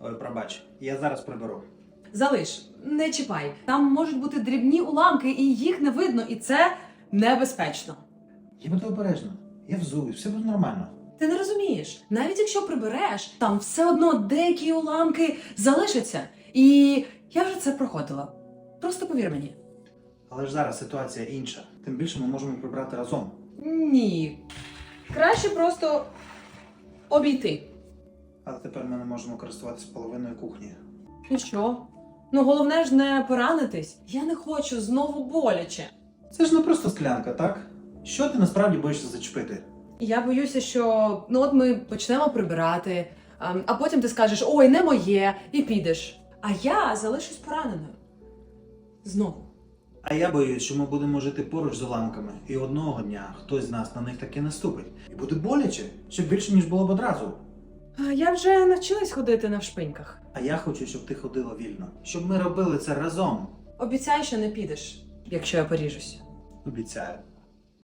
Ой, пробач, я зараз приберу. Залиш, не чіпай. Там можуть бути дрібні уламки, і їх не видно, і це небезпечно. Я буду обережно. Я взуюсь, все буде нормально. Ти не розумієш, навіть якщо прибереш, там все одно деякі уламки залишаться. І я вже це проходила. Просто повір мені. Але ж зараз ситуація інша. Тим більше ми можемо прибрати разом. Ні. Краще просто обійти. Але тепер ми не можемо користуватися половиною кухні. І що? Ну головне ж не поранитись. Я не хочу знову боляче. Це ж не просто склянка, так? Що ти насправді боїшся зачепити? Я боюся, що ну от ми почнемо прибирати, ем, а потім ти скажеш ой, не моє, і підеш. А я залишусь пораненою. Знову. А я боюсь, що ми будемо жити поруч з уламками, і одного дня хтось з нас на них таки наступить. І буде боляче, ще більше, ніж було б одразу. Я вже навчилась ходити на вшпиньках. А я хочу, щоб ти ходила вільно, щоб ми робили це разом. Обіцяй, що не підеш, якщо я поріжусь. Обіцяю.